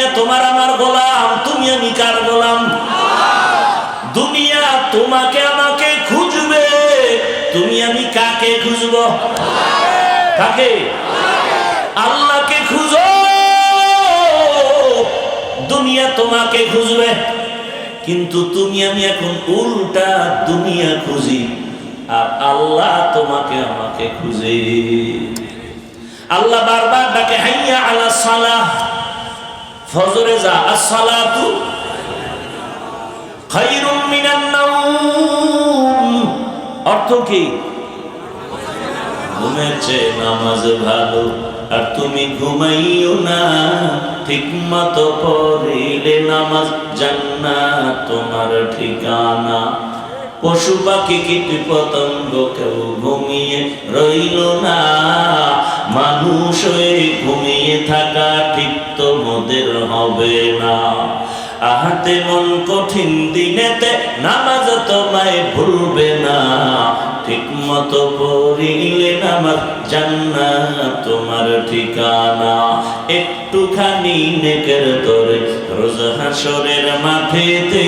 দুনিয়া তোমার আমার গোলাম তুমি আমি কার গোলাম। দুনিয়া তোমাকে আমাকে খুঁজবে, তুমি আমি কাকে খুঁজব? কাকে? আল্লাহকে খুঁজো। দুনিয়া তোমাকে খুঁজবে, কিন্তু তুমি আমি এখন উল্টা দুনিয়া খুঁজি, আর আল্লাহ তোমাকে আমাকে খুঁজে। আল্লাহ বারবার ডাকে, হাইয়া আলা সালাহ। ফজরে যা, আসসালাতু খায়রুম মিনান নাওম। অর্থ কি? ঘুমের চেয়ে নামাজ ভালো। আর তুমি ঘুমাইও না, ঠিক মতো পড়িলে নামাজ জান্নাত তোমার ঠিকানা। পশু পাখি কীট পতঙ্গ কেউ ঘুমিয়ে রইল না। মানুষ হয়ে ঘুমিয়ে থাকা ঠিক তোমাদের হবে না। আহাতে মন কঠিন দিনেতে নামাজ তোমায় ভুলবে না। ঠিক মতো পড়িলে নামাজ জান্নাত তোমার ঠিকানা। একটুখানি নেকের তোরে রোজ হাসরের মাঠেতে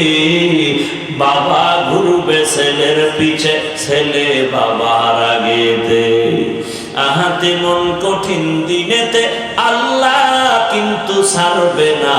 বাবা ছেলের পিছে ছেলে বাবার আগেতে। আহাতে মন কঠিন দিনেতে আল্লাহ কিন্তু সারবে না।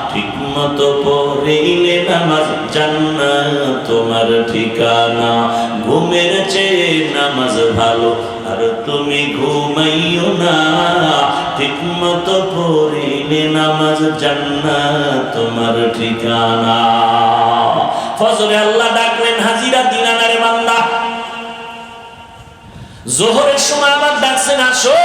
মতো পড়িলে নামাজ জান্নাত তোমার ঠিকানা। ঘুমের চেয়ে নামাজ ভালো, আর তুমি ঘুমাইও না। ঠিক মতো পড়িলে নামাজ জান্নাত তোমার ঠিকানা। ফজরে আল্লাহ ডাকলেন, হাজিরা দিনানারে বান্দা। জোহরের সময় আবার ডাকছেন, আসো।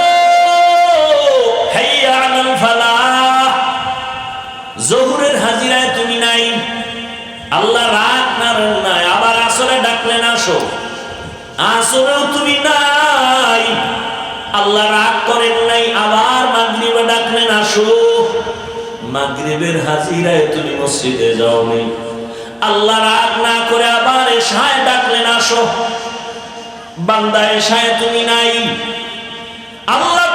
আল্লাহ রাগ না নাই। আবার আসরে ডাকলেন, আসো। আসরেও তুমি নাই। আল্লাহ রাগ করেন নাই, আবার মাগরিবে ডাকলেন, আসো। মাগরিবের হাজিরায় তুমি মসজিদে যাওনি। আল্লাহ রাগ না করে আবার এশায় ডাকলেন, আসো। বান্দা এশায়, তুমি নাই। আল্লাহ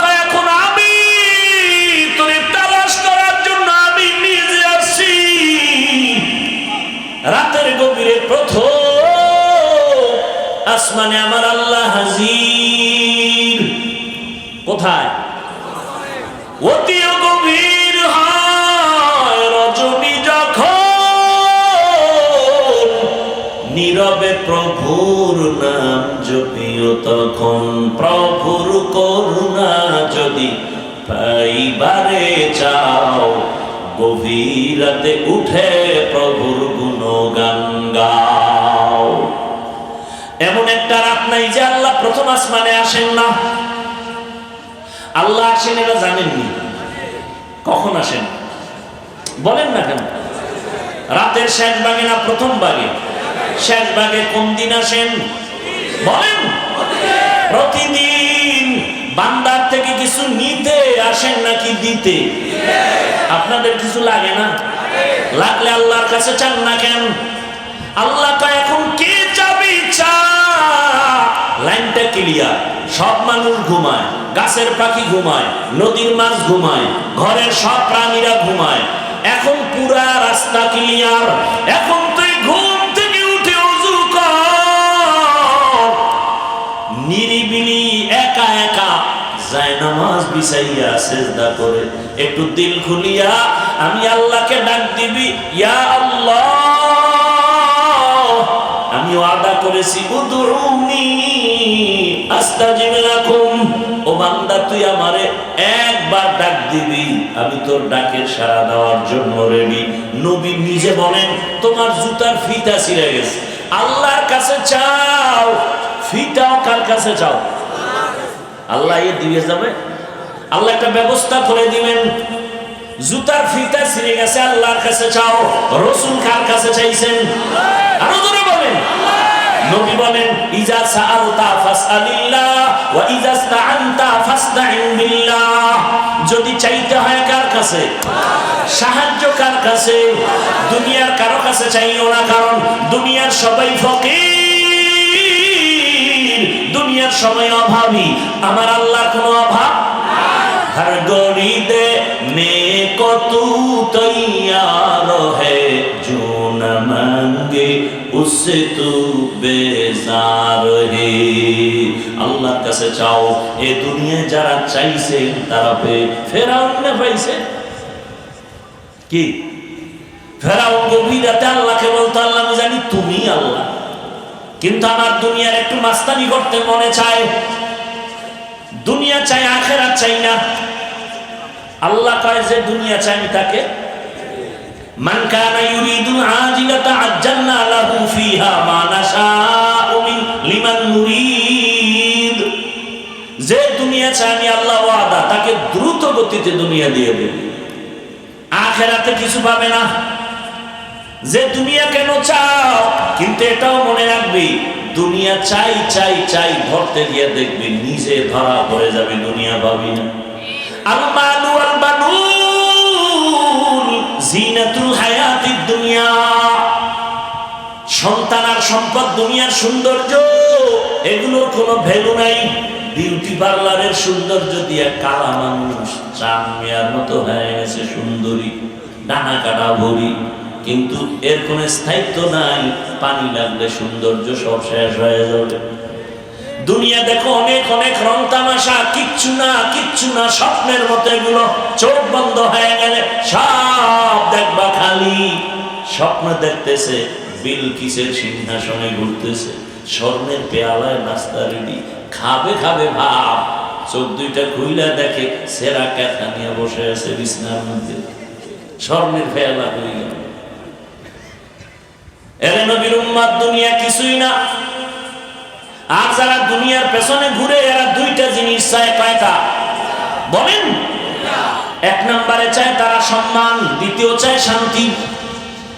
আসমানে আমার আল্লাহ হাজির। কোথায়? অতিও গভীর হয় রজনী যখন। নীরবে প্রভুর নাম জপিও তখন। প্রভুর করুণা যদি পাইবারে চাও, গভীরাতে উঠে প্রভুর গুণ গাও। এমন একটা রাত নাই যে আল্লাহ প্রথম আসমানে আসেন না। আল্লাহ আসেন এটা জানেননি কখন আসেন? বলেন না কেন? রাতের শেষ ভাগে না প্রথম ভাগে শেষ ভাগে কোন দিন আসেন? বলেন। প্রতিদিন বান্দার থেকে কিছু নিতে আসেন নাকি দিতে? আপনাদের কিছু লাগে না? লাগলে আল্লাহর কাছে চান না কেন? আল্লাহ তো এখন কে লাইনটা ক্লিয়ার। সব মানুষ ঘুমায়, গাছের পাখি ঘুমায়, নদীর মাছ ঘুমায়, ঘরের সব প্রাণীরা ঘুমায়। এখন পুরা রাস্তা ক্লিয়ার। এখন তুই ঘুম থেকে উঠে উজু নিরিবিলি, একা একা যায় নামাজ বিছাইয়া সেজদা করে। একটু দিল খুলিয়া, আমি আল্লাহকে ডাক দিবি, ইয়া আল্লাহ। আমি ওয়াদা করেছি ও বান্দা, তুই আমারে একবার ডাক দিবি, আমি তোর ডাকের দেওয়ার জন্য রেডি নবী নিজে বলেন, তোমার জুতার ফিতা ছিঁড়ে গেছে। আল্লাহর কাছে চাও কার কাছে চাও? আল্লাহ এ দিয়ে যাবে। আল্লাহ একটা ব্যবস্থা করে দিবেন। জুতার ফিতা ছিঁড়ে গেছে, আল্লাহর কাছে চাও। রসুল কার কাছে চাইছেন? আরও ধরে নবী বলেন, ইজা সাআলতা ফাসআলিল্লাহ ওয়া ইজা ইসতাআনতা ফাসতাইন বিল্লাহ। যদি চাইতে হয় কার কাছে? সাহায্য কার কাছে? দুনিয়ার কারও কাছে চাইও না, কারণ দুনিয়ার সবাই ফকির। দুনিয়ার সময় অভাবী। আমার আল্লাহ কোনো অভাব? হর গরিদে নে কত তৈয়ার হে জো न मांगे उससे तू बेजार है আল্লাহর কাছে চাও এ দুনিয়ায় যারা চাইছে তারা পেয়ে ফেরাউন না পাইছে কি ফেরাউন গভীর রাতে আল্লাহকে বলতো আল্লাহ আমি জানি তুমি আল্লাহ কিন্তু আমার দুনিয়ার একটু মাস্তানি করতে মনে চায় দুনিয়া চাই আখেরাত চাই না আল্লাহ কয় যে দুনিয়া চাই আমি তাকে যে দুনিয়া চাই আমি আল্লাহ ওয়াদা, তাকে দ্রুত গতিতে দুনিয়া দিয়ে দেব। আখেরাতে কিছু পাবে না। যে দুনিয়া কেন চাও? কিন্তু এটাও মনে রাখবি, দুনিয়া চাই চাই চাই ধরতে গিয়ে দেখবি, নিজে ধরা পড়ে যাবে দুনিয়া পাবি না। আল বিউটি পার্লারের সৌন্দর্য দিয়ে কালা মানুষ সুন্দরী কিন্তু এর স্থায়িত্ব নাই, পানি লাগলে সৌন্দর্য সব শেষ হয়ে যাবে। দুনিয়া দেখো অনেক অনেক রং তামাশা, কিচ্ছু না কিচ্ছু না, স্বপ্নের মতো এগুলো। চোখ বন্ধ হয়ে গেলে সব দেখবা খালি। স্বপ্ন দেখতেছে বিলকিসের সিংহাসনে ঘুরতেছে। স্বর্ণের পেয়ালায় নাস্তা রেডি খাবে খাবে ভাব। চোখ দুইটা খুইলা দেখে সেরা ক্যাথা নিয়ে বসে আছে বিছনার মধ্যে। স্বর্ণের পেয়ালা হয়ে গেল। এরে নবীর দুনিয়া কিছুই না। আর যারা দুনিয়ার পেছনে ঘুরে, এরা দুইটা জিনিস চায় কয়টা বলেন। এক নম্বরে চায় তারা সম্মান, দ্বিতীয় চায় শান্তি।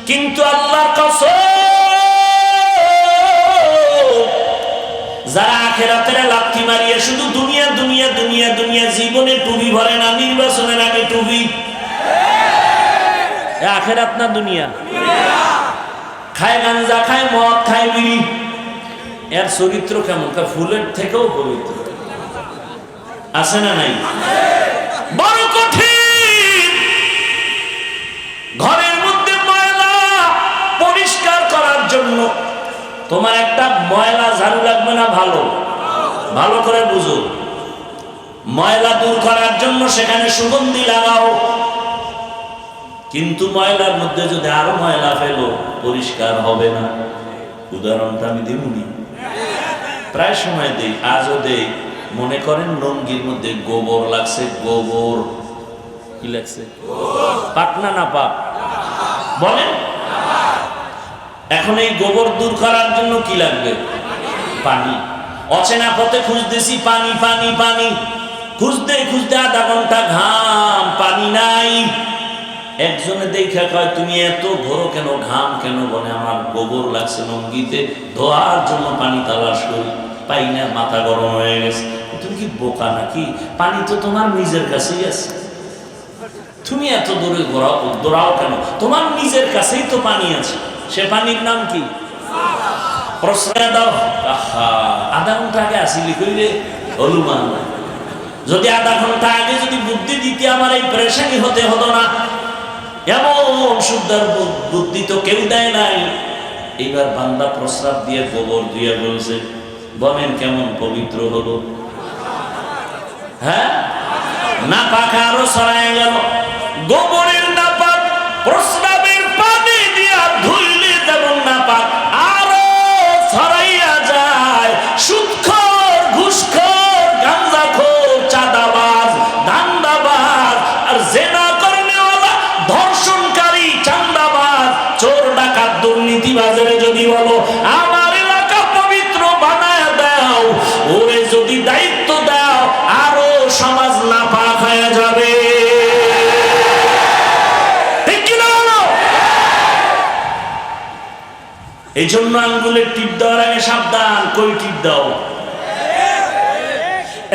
কিন্তু আল্লাহর কসম, যারা আখেরাতের লাথি মারিয়ে শুধু দুনিয়া দুনিয়া দুনিয়া দুনিয়া জীবনে টুবি ভরে না, নির্বাচনের আগে টুবি আখেরাত না দুনিয়া? খায় গাঞ্জা, খায় মদ, খায় বিড়ি। এর চরিত্র কেমন? তা ফুলের থেকেও পবিত্র। আছে না নাই? বড় কঠিন। ঘরের মধ্যে ময়লা পরিষ্কার করার জন্য তোমার একটা ময়লা ঝাড়ু লাগবে না ভালো? ভালো করে বুঝো। ময়লা দূর করার জন্য সেখানে সুগন্ধি লাগাও। কিন্তু ময়লার মধ্যে যদি আরও ময়লা ফেলো, পরিষ্কার হবে না। উদাহরণটা আমি দিবনি প্রায় সময় দেই, আজও দেই। মনে করেন লঙ্গির মধ্যে গোবর লাগছে, গোবর। কি লাগছে? পাটনা না না পাপ বলেন। এখন এই গোবর দূর করার জন্য কি লাগবে? পানি। অচেনা পথে খুঁজতেছি, পানি পানি পানি। খুঁজতে খুঁজতে আধা ঘণ্টা ঘাম, পানি নাই। একজনে দেখে কয়, তুমি এত ঘোরো কেন? ঘাম কেন বলে? আমার গোবর লাগছে লঙ্গিতে। ধোয়ার জন্য পানি তালাশ করি। পাই না, মাথা গরম হয়ে গেছে। তুমি কি বোকা নাকি? পানি তো তোমার নিজের কাছেই আছে। তুমি এত দূরে ঘোরাও, দৌড়াও কেন? তোমার নিজের কাছেই তো পানি আছে। সে পানির নাম কি? প্রশ্রয় দাও। আধা ঘণ্টা আগে আসিলি কইলে হলুমান যদি আধা ঘণ্টা আগে যদি বুদ্ধি দিতে আমার এই প্রেশানি হতে হতো না, এমন বু- বুদ্ধি তো কেউ দেয় নাই। এইবার বান্দা প্রস্রাব দিয়ে গোবর দিয়ে বলছে বলেন কেমন পবিত্র হলো। হ্যাঁ? না পাকা আরও সরাই গেল। গোবরের না পাক প্রস্রাবের পানি দিয়া ধুইলে যেমন না পাক আরও ছড়াইয়া যায়। আর দুর্নীতিবাজের যদি বলো আমার এই জন্য আঙ্গুলের টিপ দেওয়ার আগে সাবধান, কই টিপ দাও?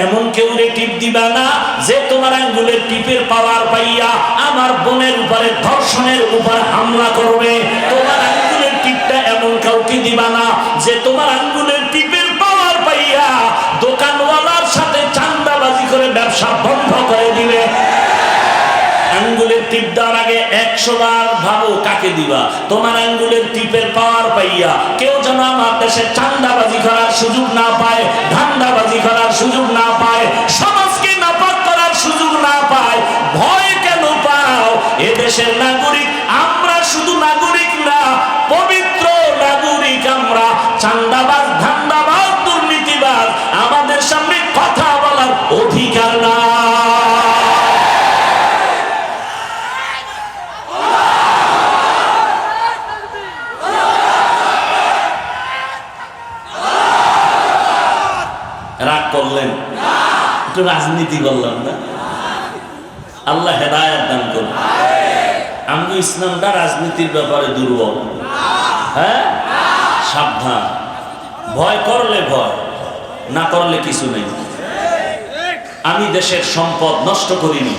এমন কেউ রে টিপ দিবা না যে তোমার আঙ্গুলের টিপের পাওয়ার পাইয়া আমার বোনের উপরে, ধর্ষণের উপর হামলা করবে। তোমার আঙ্গুলের টিপটা এমন কাউকে দিবা না যে তোমার আঙ্গুলের টিপের পাওয়ার পাইয়া দোকানওয়ালার সাথে চান্দাবাজি করে ব্যবসা বন্ধ করে দিবে। টিপ দেওয়ার আগে একশো বার ভাবো কাকে দিবা? তোমার আঙ্গুলের টিপের পাওয়ার পাইয়া কেউ যেন আমার দেশে চান্দাবাজি করার সুযোগ না পায়, ধান্দাবাজি করার সুযোগ না পায়, সমাজকে নাপাক করার সুযোগ না পায়, ভয় কেন পাও? এ দেশের নাগরিক, আমরা শুধু নাগরিক রাগ করলেন। একটু রাজনীতি করলাম না? আল্লাহ হেদায়ত দান করুন। আমি ইসলামটা রাজনীতির ব্যাপারে দুর্বল। হ্যাঁ? সাবধান। ভয় করলে ভয়, না করলে কিছু নেই। আমি দেশের সম্পদ নষ্ট করিনি।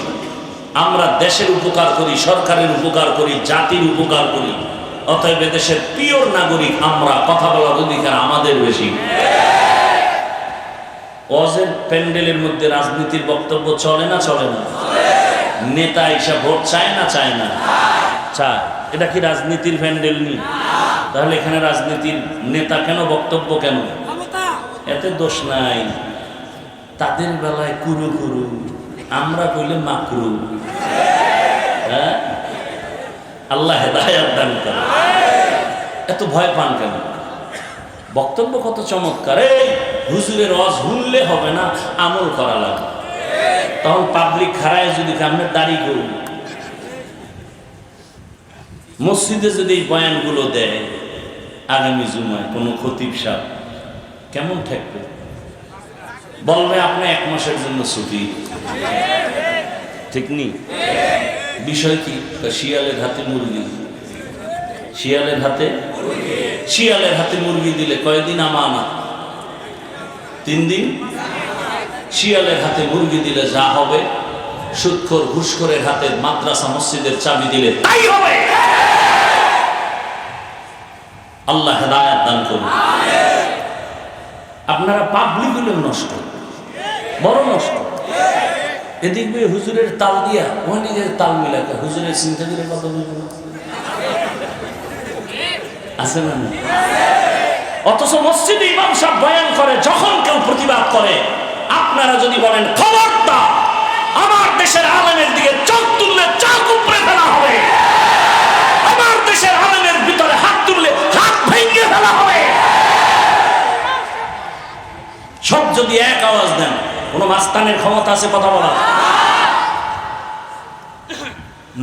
আমরা দেশের উপকার করি, সরকারের উপকার করি, জাতির উপকার করি। অতএব দেশের পিওর নাগরিক আমরা, কথা বলার অধিকার আমাদের বেশি। অজের প্যান্ডেলের মধ্যে রাজনীতির বক্তব্য চলে না চলে না? নেতা এসে ভোট চায় না চায় না? চায়। এটা কি রাজনীতির প্যান্ডেল নি? তাহলে এখানে রাজনীতির নেতা কেন বক্তব্য কেন? এতে দোষ নাই। তাদের বেলায় কুরু কুরু আমরা কইলে মাকরু। হ্যাঁ? আল্লাহ হেদায়াত দান করে। এত ভয় পান কেন? বক্তব্য কত চমৎকার। এই! হুজুরের রস হুনলে হবে না, আমল করা লাগে তখন পাবলিক খারায় যদি আপনার দাড়ি করুন মসজিদে যদি এই বয়ানগুলো দেয়, আগামী জুমায় কোনো খতিব সাহ কেমন থাকবে? বলবে, আপনি এক মাসের জন্য ছুটি। ঠিক নি? বিষয় কি? শিয়ালের হাতে মুরগি। শিয়ালের হাতে? শিয়ালের হাতে মুরগি দিলে কয়েকদিন কয়দিন আমানা তিন দিন। শিয়ালের হাতে মুরগি দিলে যা হবে, সুৎখর ঘুষখোরের হাতে মাদ্রাসা মসজিদের চাবি দিলে তাই হবে। আল্লাহ হেদায়াত দান করুন। আপনারা পাবলিক হলেও নষ্ট, বড় নষ্ট। এদিক হুজুরের তাল দিয়া ওখানে যে তাল মিলাকে হুজুরের চিন্তা কত বুঝব আছে না? অথচ মসজিদে ইমাম সাহেব বয়ান করে, যখন কেউ প্রতিবাদ করে, আপনারা যদি বলেন খবরটা আমার দেশের আলেমের দিকে চোখ তুললে চোখ উপরে ফেলা হবে। আমার দেশের আলেমের ভিতরে হাত তুললে হাত ভেঙে ফেলা হবে। সব যদি এক আওয়াজ দেন, কোন মাস্তানের ক্ষমতা আছে কথা বলা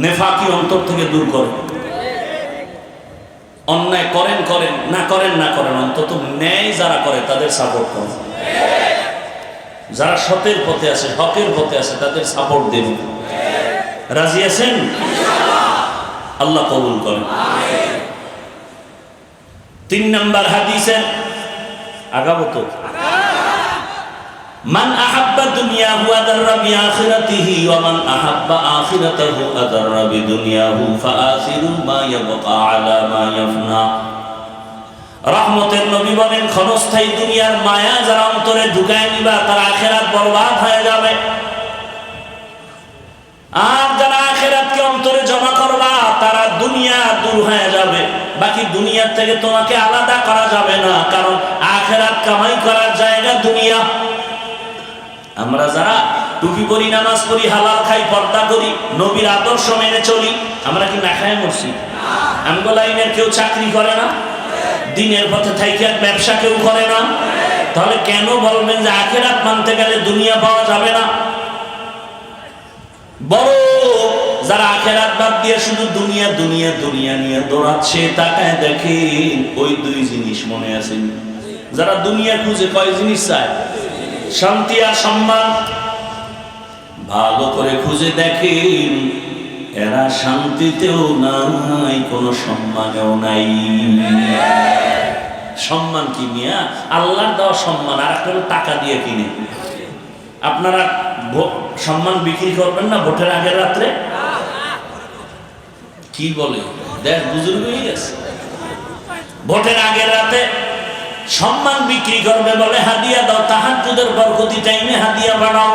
নেফাকি অন্তর থেকে দূর করে অন্যায় করেন করেন, না করেন না করেন, অন্তত ন্যায় যারা করে, তাদের সাপোর্ট করেন। যারা সতের পথে আছে, হকের পথে আছে, তাদের সাপোর্ট দিন। রাজি আছেন? আল্লাহ কবুল করেন। তিন নাম্বার হাদিসের আগাবত মান আহাব্বা দুনিয়াহু আদাররা বি আখিরাতিহি ওয়া মান আহাব্বা আখিরাতাহু আদাররা বি দুনিয়াহু ফাআসিরু মা ইয়াবকা আলা মা ইয়াফনা। রহমতের নবী বলেন, ক্ষণস্থায়ী দুনিয়ার মায়া যারা অন্তরে ঢুকায় নিবা, তার আখেরাত বরবাদ হয়ে যাবে। আর যারা আখেরাতকে অন্তরে জমা করবা, তারা দুনিয়া দূর হয়ে যাবে। বাকি দুনিয়ার থেকে তোমাকে আলাদা করা যাবে না, কারণ আখেরাত কামাই করার জায়গা দুনিয়া। আমরা যারা টুপি পরি, নামাজ পড়ি, হালাল খাই, পর্দা করি, নবীর আদর্শ মেনে চলি, আমরা কি না খায় মরছি আমগোলাইনের কেউ চাকরি করে না? দিনের পথে থাইকে ব্যবসা কেউ করে না? তাহলে কেন বলবেন যে আখেরাত মানতে গেলে দুনিয়া পাওয়া যাবে না? বড় যারা আখেরাত বাদ দিয়ে শুধু দুনিয়া দুনিয়া দুনিয়া নিয়ে দৌড়াচ্ছে, তাকায় দেখে ওই দুই জিনিস মনে আছে। যারা দুনিয়া খুঁজে কয় জিনিস চায়? শান্তি আর সম্মান। ভালো করে খুঁজে দেখেন, এরা শান্তিতেও নাই, কোনো সম্মানেও নাই। সম্মান কি মিয়া? আল্লাহর দেওয়া সম্মান, আর একটা টাকা দিয়ে কিনে। আপনারা সম্মান বিক্রি করবেন না ভোটের আগের রাত্রে? কি বলে? দেখ বুজুর্গ হয়ে গেছে। ভোটের আগের রাতে সম্মান বিক্রি করবে বলে হাদিয়া দাও তাহাজুদের বরকতি টাইমে হাদিয়া বানাও।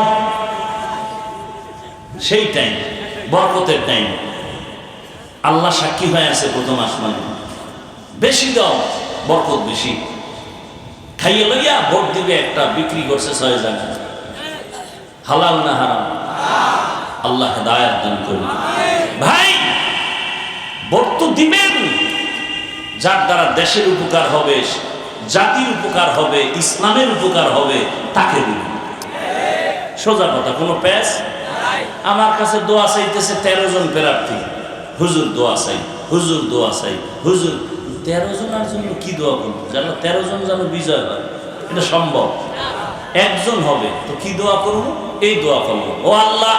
সেই টাইম বরকতের টাইম আল্লাহ সাক্ষী হয়ে আছে প্রথম আসমানে। বেশি দাও, বরকত বেশি। খাইয়ে লইয়া ভোট দিবে একটা, বিক্রি করছে ছয় জায়গা হালাল না হারাম? আল্লাহ হেদায়াত দান করুন। ভাই, ভোট তো দিবেন। যার দ্বারা দেশের উপকার হবে জাতির উপকার হবে, ইসলামের উপকার হবে, তাকে দিবেন। সোজা কথা, কোনো প্যাস আমার কাছে দোয়া চাইতেছে তেরো জন প্রার্থী। হুজুর দোয়া চাই, হুজুর দোয়া চাই, হুজুর। তেরো জনের জন্য কি দোয়া করব? যেন তেরো জন যেন বিজয় হয়। এটা সম্ভব। একজন হবে, তো কি দোয়া করব? এই দোয়া করব। ও আল্লাহ,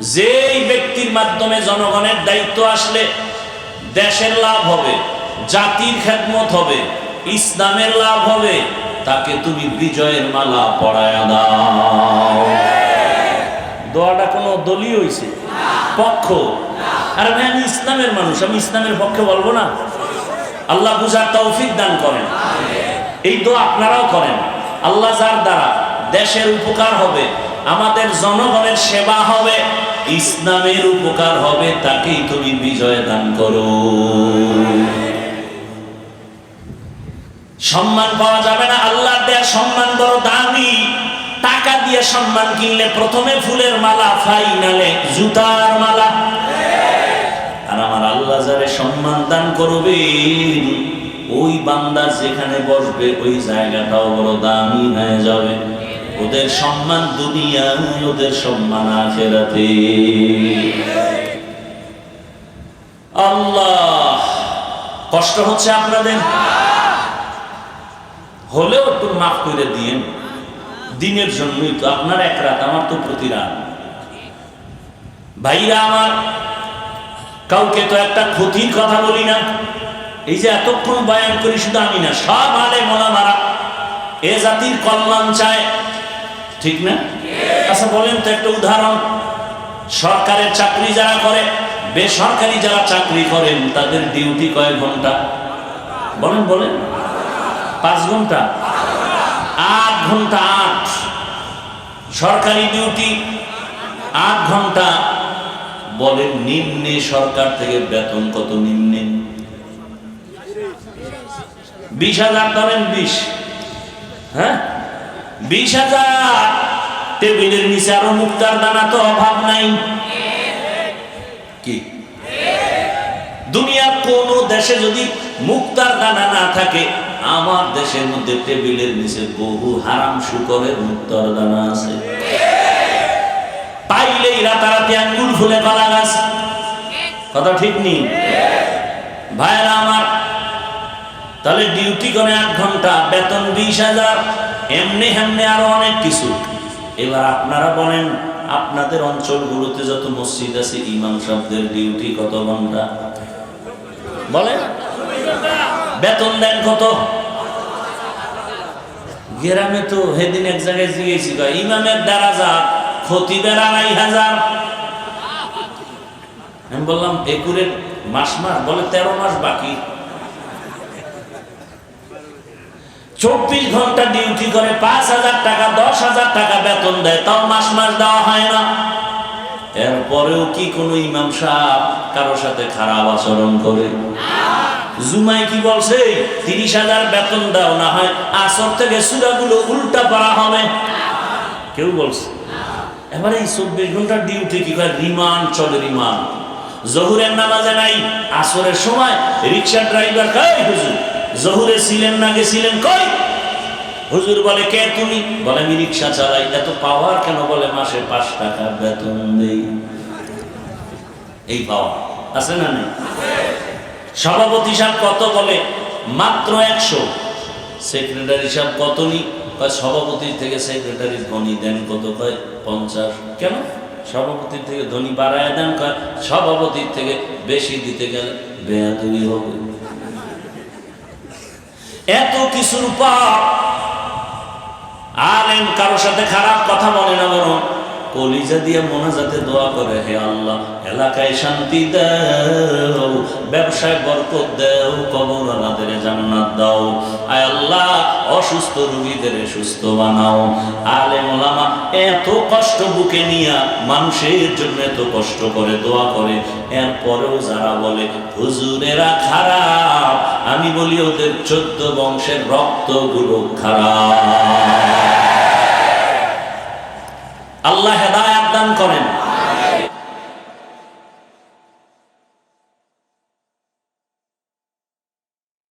যেই ব্যক্তির মাধ্যমে জনগণের দায়িত্ব আসলে, দেশের লাভ হবে। জাতির খেদমত হবে, ইসলামের লাভ হবে, তাকে তুমি বিজয়ের মালা পড়ায় দাও। দোয়াটা কোনো দলীয় হয়েছে পক্ষ? আরে ভাই, আমি ইসলামের মানুষ, আমি ইসলামের পক্ষে বলব না। আল্লাহ বুঝার তৌফিক দান করেন। এই দোয়া আপনারাও করেন। আল্লাহ যার দ্বারা দেশের উপকার হবে, আমাদের জনগণের সেবা হবে, ইসলামের উপকার হবে, তাকেই তুমি বিজয় দান করো। সম্মান পাওয়া যাবে না আল্লাহ দেয়া সম্মান বড় দামি। টাকা দিয়ে সম্মান কিনলে প্রথমে ফুলের মালা, ফাইনালে জুতার মালা। আর আমার আল্লাহ যারে সম্মান দান করবেন, ওই বান্দা যেখানে বসবে, ওই জায়গাটাও বড় দামি হয়ে যাবে। ওদের সম্মান দুনিয়ায়, ওদের সম্মান আখেরাতে। আল্লাহ, কষ্ট হচ্ছে আপনাদের? হলেও একটু মাফ করে দিয়েন। দিনের জন্যই তো আপনার এক রাত, আমার তো প্রতি রাত। ভাইরা আমার, কাউকে তো একটা ক্ষতির কথা বলি না। এই যে এতক্ষণ বয়ান করি শুধু আমি না, সব আলে মোলা মারা এ জাতির কল্যাণ চায়। ঠিক না? আচ্ছা বলেন তো একটা উদাহরণ। সরকারের চাকরি যারা করে, বেসরকারি যারা চাকরি করেন, তাদের ডিউটি কয়েক ঘণ্টা? বলেন বলেন। পাঁচ ঘণ্টা? আট ঘণ্টা আট। সরকারি ডিউটি, আট ঘণ্টা। বলেন, নিম্নে সরকার থেকে বেতন কত নিম্নে? বিশ হাজার ধরেন বিশ। হ্যাঁ? বিশ হাজার। টেবিলের নিচে আরও মুক্তার দানা তো অভাব নাই। কি? দুনিয়ার কোন দেশে যদি মুক্তার দানা না থাকে আমার দেশের মধ্যে টেবিলের নিচে বহু হারাম শুকরের মুক্তার দানা আছে। পাইলেই রাতারাতি আঙ্গুল ফুলে কলা গাছ। কথা ঠিক নেই? ভাইরা আমার, তাহলে ডিউটি করে আট ঘণ্টা, বেতন বিশ হাজার, এমনি হেমনি আরও অনেক কিছু। এবার আপনারা বলেন, আপনাদের অঞ্চলগুলোতে যত মসজিদ আছে, ইমাম সাহেবদের ডিউটি কত ঘণ্টা? বলেন। বেতন দেন কত? গ্রামে তো সেদিন এক জায়গায় ইমামের দ্বারা যা আড়াই হাজার। আমি বললাম মাস মাস? বলে, তেরো মাস বাকি। চব্বিশ ঘণ্টা ডিউটি করে, পাঁচ হাজার টাকা, দশ হাজার টাকা বেতন দেয়, তাও মাস মাস দেওয়া হয় না। এরপরেও কি কোনো ইমাম সাহেব কারোর সাথে খারাপ আচরণ করে? জুমাই কি বলছে? তিরিশ হাজার বেতন দাও, না হয় আসর থেকে সুরাগুলো উল্টা পড়া হবে। কেউ বলছে? এবারে এই চব্বিশ ঘণ্টার ডিউটি কি করে রিমান্ড চলে রিমান্ড। জহুরের নামাজে নাই, আসরের সময় রিক্সা ড্রাইভার কই হুজুর, জহুরে ছিলেন না গেছিলেন কই? হুজুর বলে, কে তুমি? বলে, আমি রিক্সা চালাই। এত পাওয়ার কেন বলে, মাসে পাঁচ টাকা বেতন দেই? এই পাওয়া আছে না নেই? সভাপতি সাহেব কত বলে? মাত্র একশো। সেক্রেটারি সাহেব কত নি? কয় সভাপতির থেকে সেক্রেটারি ধনী দেন কত? কয়, পঞ্চাশ। কেন? সভাপতির থেকে ধনী বাড়ায় দেন, কয় সভাপতির থেকে বেশি দিতে গেলে বেয়াদুরি হবে। এত কিছুর পর আলেম কারোর সাথে খারাপ কথা বলে না। কলিজা দিয়ে মোনাজাতে দোয়া করে, হে আল্লাহ, এলাকায় শান্তি দেও, ব্যবসায় বরকত দেও কবর আলাদের জান্নাত দাও। আয় আল্লাহ, অসুস্থ রুগীদের সুস্থ বানাও। আলে মোলামা এত কষ্ট বুকে নিয়া মানুষের জন্য এত কষ্ট করে দোয়া করে, এরপরেও যারা বলে, হুজুরেরা খারাপ। আমি বলি, ওদের চোদ্দ বংশের রক্তগুলো খারাপ। আল্লাহ হেদায় 金。